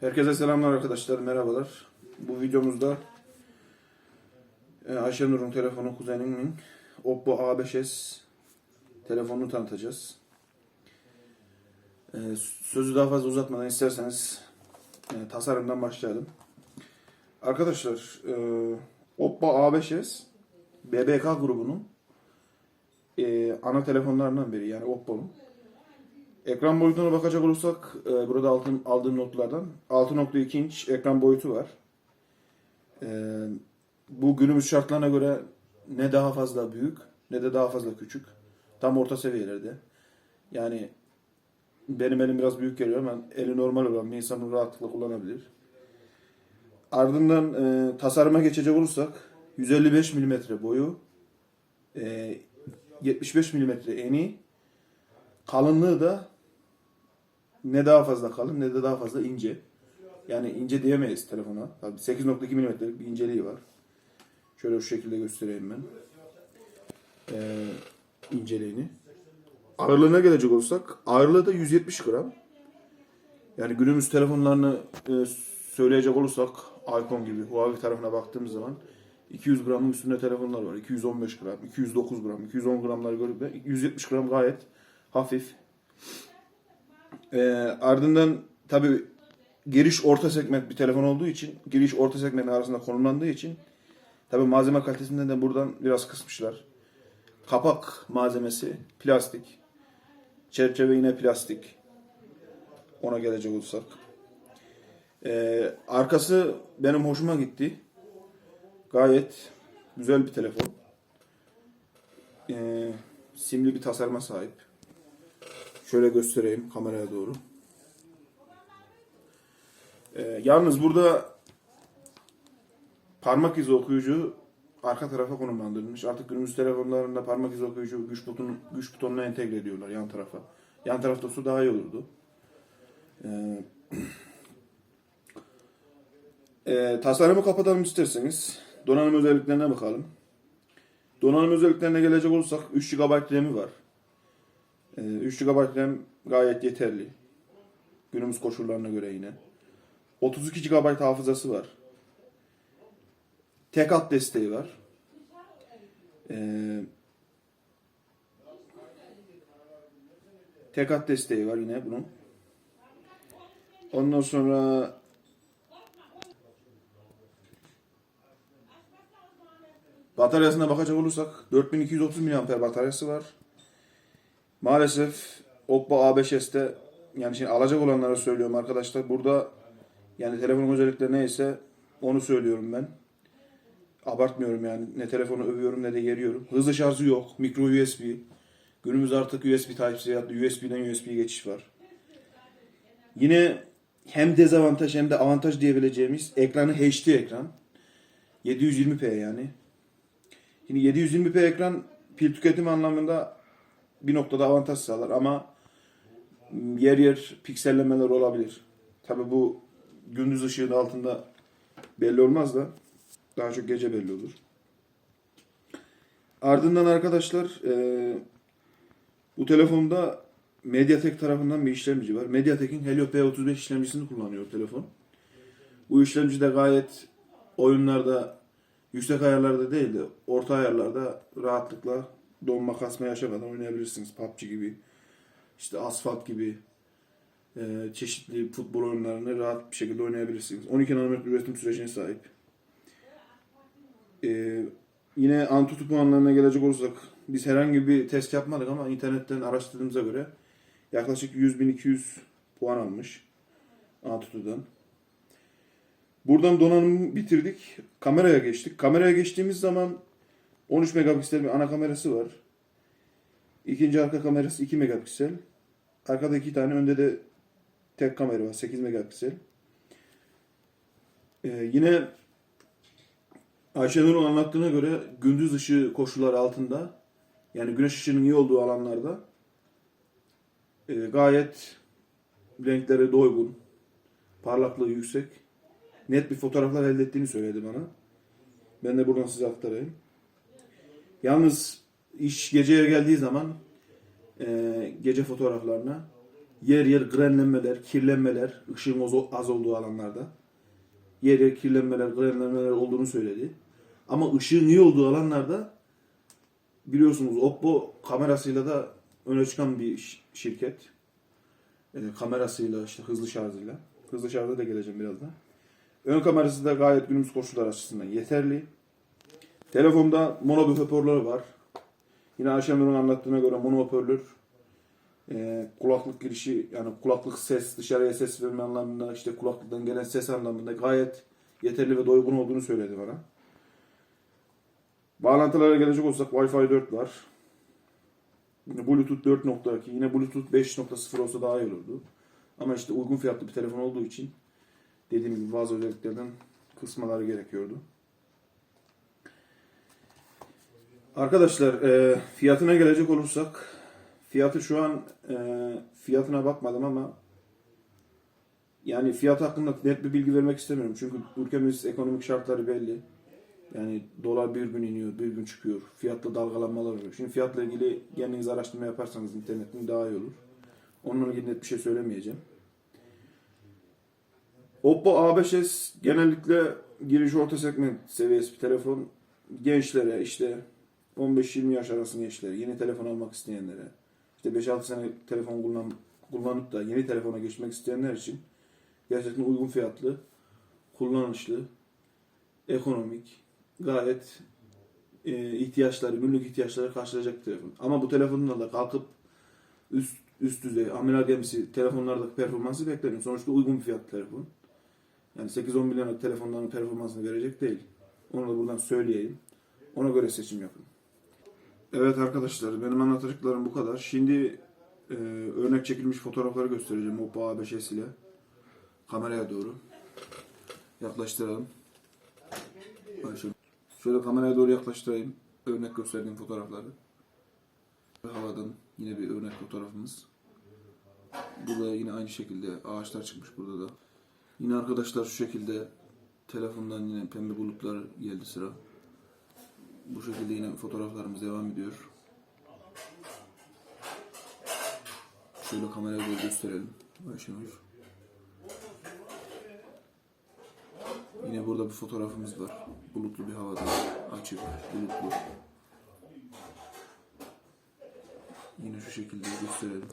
Herkese selamlar arkadaşlar, merhabalar. Bu videomuzda e, Ayşe Nur'un telefonu kuzenimin Oppo A5s telefonunu tanıtacağız. E, Sözü daha fazla uzatmadan isterseniz e, tasarımdan başlayalım. Arkadaşlar Oppo A5s BBK grubunun ana telefonlarından biri yani Oppo'nun. Ekran boyutuna bakacak olursak e, burada altın, aldığım notlardan 6.2 inç ekran boyutu var. E, bu günümüz şartlarına göre ne daha fazla büyük ne de daha fazla küçük. Tam orta seviyelerde. Yani benim elim biraz büyük geliyor ama eli normal olan bir insan bunu rahatlıkla kullanabilir. Ardından e, tasarıma geçecek olursak 155 mm boyu, e, 75 mm eni, kalınlığı da ne daha fazla kalın ne de daha fazla ince. Yani ince diyemeyiz telefona. Tabii 8.2 mm'lik bir inceliği var. Şöyle şu şekilde göstereyim ben. Ee, inceliğini. Ağırlığına gelecek olursak ağırlığı da 170 gram. Yani günümüz telefonlarını e, söyleyecek olursak iPhone gibi Huawei tarafına baktığımız zaman 200 gramın üstünde telefonlar var. 215 gram, 209 gram, 210 gramları görüp de 170 gram gayet hafif. Ee, ardından tabi giriş orta segment bir telefon olduğu için giriş orta segment arasında konumlandığı için tabi malzeme kalitesinden de buradan biraz kısmışlar. Kapak malzemesi plastik. Çerçeve yine plastik. Ona gelecek olursak. Ee, arkası benim hoşuma gitti. Gayet güzel bir telefon. Ee, simli bir tasarıma sahip. Şöyle göstereyim kameraya doğru. Ee, yalnız burada parmak izi okuyucu arka tarafa konumlandırılmış. Artık günümüz telefonlarında parmak izi okuyucu güç butonu güç butonuna entegre ediyorlar yan tarafa. Yan tarafta su daha iyi olurdu. Ee, e, tasarımı kapatalım isterseniz. Donanım özelliklerine bakalım. Donanım özelliklerine gelecek olursak 3 GB RAM'i var. Ee, 3 GB RAM gayet yeterli. Günümüz koşullarına göre yine. 32 GB hafızası var. Tek hat desteği var. Ee, tek hat desteği var yine bunun. Ondan sonra bataryasına bakacak olursak 4230 mAh bataryası var. Maalesef Oppo A5s'te yani şimdi alacak olanlara söylüyorum arkadaşlar. Burada yani telefonun özellikleri neyse onu söylüyorum ben. Abartmıyorum yani. Ne telefonu övüyorum ne de geriyorum. Hızlı şarjı yok. Micro USB. Günümüz artık USB Type-C ya da USB'den USB'ye geçiş var. Yine hem dezavantaj hem de avantaj diyebileceğimiz ekranı HD ekran. 720p yani. Şimdi 720p ekran pil tüketimi anlamında bir noktada avantaj sağlar ama yer yer piksellemeler olabilir. Tabi bu gündüz ışığının altında belli olmaz da daha çok gece belli olur. Ardından arkadaşlar e, bu telefonda Mediatek tarafından bir işlemci var. Mediatek'in Helio P35 işlemcisini kullanıyor telefon. Bu işlemci de gayet oyunlarda yüksek ayarlarda değil de orta ayarlarda rahatlıkla donma kasma yaşamadan oynayabilirsiniz. PUBG gibi, işte Asfalt gibi e, çeşitli futbol oyunlarını rahat bir şekilde oynayabilirsiniz. 12 nanometre üretim sürecine sahip. E, yine Antutu puanlarına gelecek olursak biz herhangi bir test yapmadık ama internetten araştırdığımıza göre yaklaşık 100.200 puan almış Antutu'dan. Buradan donanımı bitirdik. Kameraya geçtik. Kameraya geçtiğimiz zaman 13 megapiksel bir ana kamerası var. İkinci arka kamerası 2 megapiksel. Arkada iki tane önde de tek kamera var 8 megapiksel. Ee, yine Ayşenur'un anlattığına göre gündüz ışığı koşulları altında yani güneş ışığının iyi olduğu alanlarda e, gayet renkleri doygun, parlaklığı yüksek, net bir fotoğraflar elde ettiğini söyledi bana. Ben de buradan size aktarayım. Yalnız iş geceye geldiği zaman e, gece fotoğraflarına yer yer grenlenmeler, kirlenmeler, ışığın az olduğu alanlarda yer yer kirlenmeler, grenlenmeler olduğunu söyledi. Ama ışığın iyi olduğu alanlarda biliyorsunuz Oppo kamerasıyla da öne çıkan bir şirket. E, kamerasıyla işte hızlı şarjıyla. Hızlı şarja da geleceğim birazdan. Ön kamerası da gayet günümüz koşullar açısından yeterli. Telefonda mono bir hoparlörü var. Yine Ayşenur'un anlattığına göre mono hoparlör e, kulaklık girişi yani kulaklık ses dışarıya ses verme anlamında işte kulaklıktan gelen ses anlamında gayet yeterli ve doygun olduğunu söyledi bana. Bağlantılara gelecek olsak Wi-Fi 4 var. Yine Bluetooth 4.2 yine Bluetooth 5.0 olsa daha iyi olurdu. Ama işte uygun fiyatlı bir telefon olduğu için dediğim gibi bazı özelliklerden kısmaları gerekiyordu. Arkadaşlar e, fiyatına gelecek olursak fiyatı şu an e, fiyatına bakmadım ama yani fiyat hakkında net bir bilgi vermek istemiyorum. Çünkü ülkemiz ekonomik şartları belli. Yani dolar bir gün iniyor, bir gün çıkıyor. Fiyatla dalgalanmalar oluyor. Şimdi fiyatla ilgili kendiniz araştırma yaparsanız internetten daha iyi olur. Onunla ilgili net bir şey söylemeyeceğim. Oppo A5s genellikle giriş orta segment seviyesi bir telefon. Gençlere işte 15-20 yaş arası gençlere, yeni telefon almak isteyenlere, işte 5-6 sene telefon kullan, kullanıp da yeni telefona geçmek isteyenler için gerçekten uygun fiyatlı, kullanışlı, ekonomik, gayet e, ihtiyaçları, günlük ihtiyaçları karşılayacak bir telefon. Ama bu telefonla da kalkıp üst üst düzey amiral gemisi telefonlardaki performansı beklemiyorum. Sonuçta uygun bir fiyat telefon. Yani 8-10 milyonluk telefonların performansını verecek değil. Onu da buradan söyleyeyim. Ona göre seçim yapın. Evet arkadaşlar benim anlatacaklarım bu kadar. Şimdi e, örnek çekilmiş fotoğrafları göstereceğim Oppo A5s ile. Kameraya doğru. Yaklaştıralım. Şöyle, şöyle kameraya doğru yaklaştırayım. Örnek gösterdiğim fotoğrafları. Havadan yine bir örnek fotoğrafımız. Burada yine aynı şekilde ağaçlar çıkmış burada da. Yine arkadaşlar şu şekilde telefondan yine pembe bulutlar geldi sıra. Bu şekilde yine fotoğraflarımız devam ediyor. Şöyle kameraya doğru gösterelim. Ayşenur. Yine burada bir fotoğrafımız var. Bulutlu bir havada. Açık, bulutlu. Yine şu şekilde gösterelim.